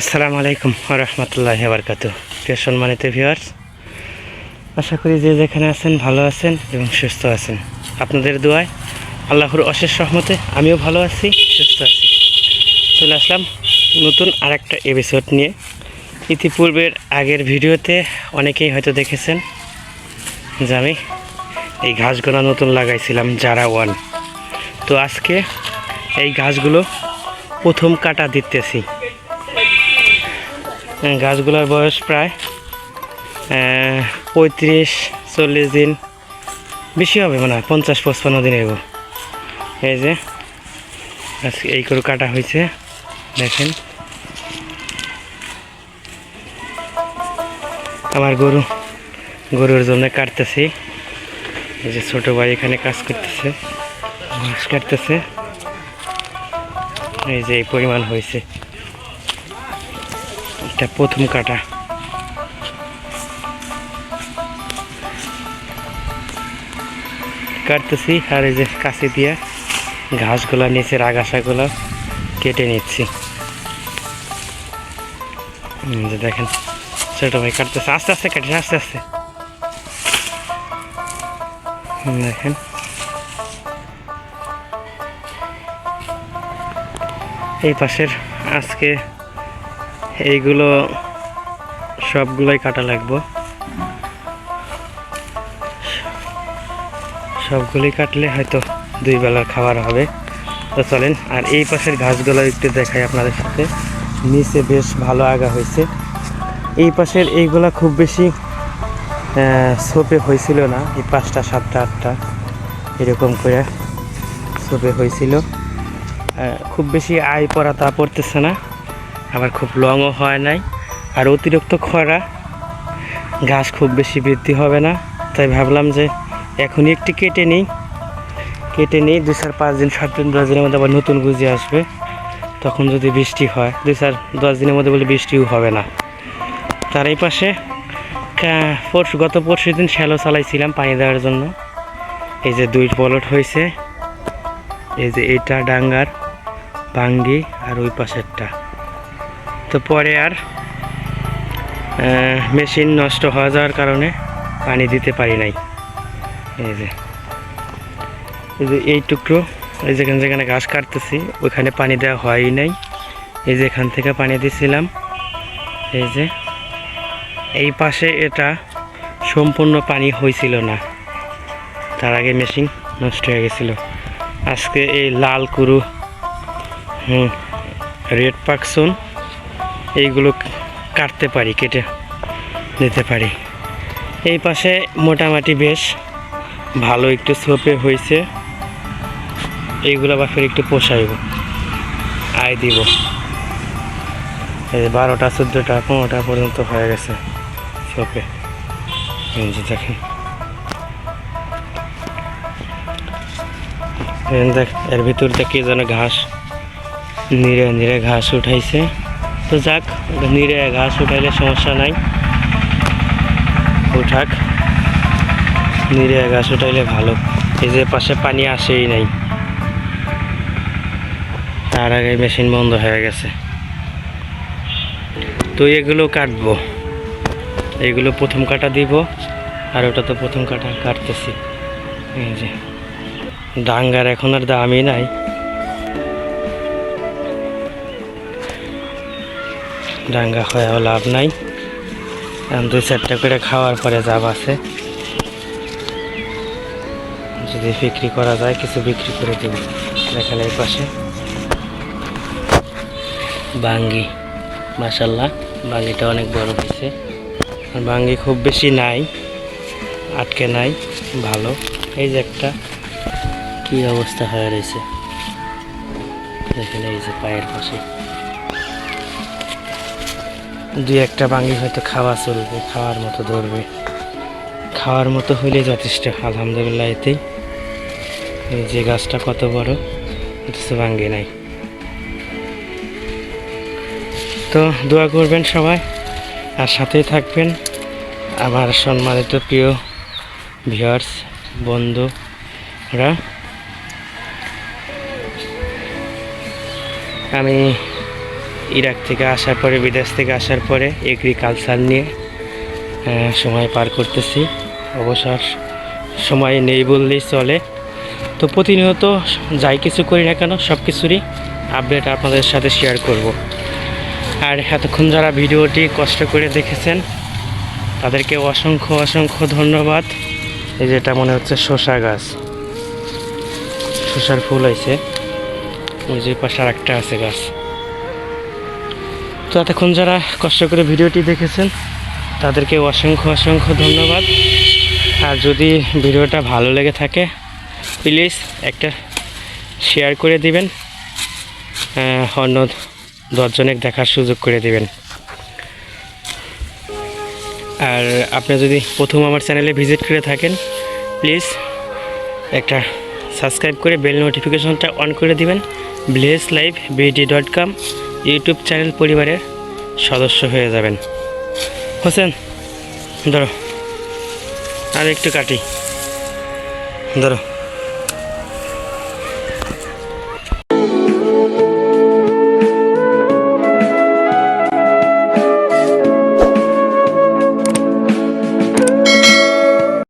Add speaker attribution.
Speaker 1: আসসালামু আলাইকুম রহমতুল্লাহ বারকাত প্রিয় সম্মানিত ভিউয়ার্স আশা করি যে যেখানে আছেন ভালো আছেন এবং সুস্থ আছেন। আপনাদের দোয়ায় আল্লাহর অশেষ সহমতে আমিও ভালো আছি, সুস্থ আছি। চলে আসলাম নতুন আরেকটা এপিসোড নিয়ে। ইতিপূর্বের আগের ভিডিওতে অনেকেই হয়তো দেখেছেন যে আমি এই ঘাসগুলো নতুন লাগাইছিলাম যারা ওয়ান। তো আজকে এই ঘাসগুলো প্রথম কাটা দিতেছি। গাছগুলোর বয়স প্রায় পঁয়ত্রিশ, চল্লিশ দিন। বেশি হবে মানে পঞ্চাশ, পঁচপান্ন দিন এগো। এই যে, আজকে এই করে কাটা হয়েছে, দেখেন। আমার গরু, গরুর জন্য কাটতেছি। এই যে ছোটো ভাই এখানে কাজ করতেছে, ঘাস কাটতেছে। এই যে এই পরিমাণ হয়েছে। এটা প্রথম কাটা। কাটতেছি আর এই যে কাছে দিয়ে ঘাসগুলো, নিচের আগাছাগুলো কেটে নিচ্ছি। যে দেখেন, ছোট ভাই কাটতেছে। আস্তে আস্তে কাটিস আস্তে আস্তে। দেখেন। এই পাশের আজকে এইগুলো সবগুলোই কাটা লাগবো। সবগুলোই কাটলে হয়তো দুই বেলার খাবার হবে। তো চলেন, আর এই পাশের ঘাসগুলো একটু দেখাই আপনাদের সাথে। নিচে বেশ ভালো আগা হয়েছে। এই পাশের এইগুলা খুব বেশি সোপে হয়েছিল না, এই পাঁচটা, সাতটা, আটটা, এরকম করে সোপে হয়েছিল। খুব বেশি আয় পড়া তা পড়তেছে না। আবার খুব লংও হয় নাই। আর অতিরিক্ত খরা, গাছ খুব বেশি বৃদ্ধি হবে না। তাই ভাবলাম যে এখনই একটি কেটে নিই। কেটে নিই দু চার পাঁচ দিন, সাত দিন, দশ দিনের মধ্যে আবার নতুন গুজি আসবে। তখন যদি বৃষ্টি হয়, দুই চার দশ দিনের মধ্যে বলে বৃষ্টিও হবে না। তার এই পাশে পরশু, গত পরশু দিন শ্যালো চালাইছিলাম পানি দেওয়ার জন্য। এই যে দুই পলট হয়েছে এই যে এইটা ডাঙ্গার ভাঙ্গি আর ওই পাশেরটা। তো পরে আর মেশিন নষ্ট হয়ে যাওয়ার কারণে পানি দিতে পারি নাই। এই যে এই যে এই টুকরো, এই যেখানে যেখানে ঘাস কাটতেছি ওইখানে পানি দেওয়া হয়ই নাই। এই যে এখান থেকে পানি দিছিলাম, এই যে, এই পাশে এটা সম্পূর্ণ পানি হয়েছিল না। তার আগে মেশিন নষ্ট হয়ে গেছিল। আজকে এই লাল কুরু, হুম, রেড পাকসন এইগুলো কাটতে পারি, কেটে নিতে পারি। এই পাশে মোটামুটি বেশ ভালো একটু সোপে হয়েছে। এইগুলো আবার ফের একটু পোষাইব। আয় দিব। এই বারোটা, চোদ্দোটা, পনেরোটা পর্যন্ত হয়ে গেছে সোপে দেখেন। দেখ, এর ভিতর থেকে যেন ঘাস নিরে নিরে ঘাস উঠাইছে। তো যাক, নিরে ঘাস উঠাইলে সমস্যা নাই। উঠাক। নিরে ঘাস উঠাইলে ভালো। এই যে পাশে পানি আসেই নাই। তার আগে মেশিন বন্ধ হয়ে গেছে। তো এগুলো কাটবো। এগুলো প্রথম কাটা দিব, আর ওটা তো প্রথম কাটা কাটতেছি। এই যে। ডাঙ্গার এখন আর দামই নাই। ডাঙ্গা হয়েও লাভ নাই। দুই চারটা করে খাওয়ার পরে যাব আছে যদি বিক্রি করা যায়, কিছু বিক্রি করে দেব। দেখেন এই পাশে। বাঙ্গি মাসাল্লাহ বাঙ্গিটা অনেক বড় হয়েছে। আর বাঙ্গি খুব বেশি নাই, আটকে নাই, ভালো। এই যে একটা, কী অবস্থা হয়ে রয়েছে। দেখেন এই যে পায়ের পাশে। দুই একটা বাঙ্গি হয়তো খাওয়া চলবে, খাওয়ার মতো ধরবে। খাওয়ার মতো হইলে যথেষ্ট, আলহামদুলিল্লাহ এতেই। যে গাছটা কত বড়, অথচ ভাঙ্গি নাই। তো দোয়া করবেন সবাই, আর সাথেই থাকবেন। আমার সম্মানিত প্রিয় ভিউয়ার্স বন্ধুরা। আমি ইরাক থেকে আসার পরে, বিদেশ থেকে আসার পরে এগ্রিকালচার নিয়ে সময় পার করতেছি। অবসর সময় নেই বললেই চলে। তো প্রতিনিয়ত যাই কিছু করি না কেন, সব কিছুরই আপডেট আপনাদের সাথে শেয়ার করব। আর এতক্ষণ যারা ভিডিওটি কষ্ট করে দেখেছেন, তাদেরকে অসংখ্য অসংখ্য ধন্যবাদ। এই যেটা মনে হচ্ছে শসা গাছ। শসার ফুল হয়েছে। ওই যে পাশে আর একটা আছে গাছ। তো এতক্ষণ যারা কষ্ট করে ভিডিওটি দেখেছেন, তাদেরকে অসংখ্য অসংখ্য ধন্যবাদ। আর যদি ভিডিওটা ভালো লেগে থাকে প্লিজ একটা শেয়ার করে দিবেন অন্য দশজনের দেখার সুযোগ করে দিবেন। আর আপনি যদি প্রথম আমার চ্যানেলে ভিজিট করে থাকেন প্লিজ একটা সাবস্ক্রাইব করে বেল নোটিফিকেশনটা অন করে দিবেন village live BD dot com YouTube channel পরিবারের সদস্য হয়ে যাবেন। হোসেন ধরো। আর একটু কাটি। ধরো।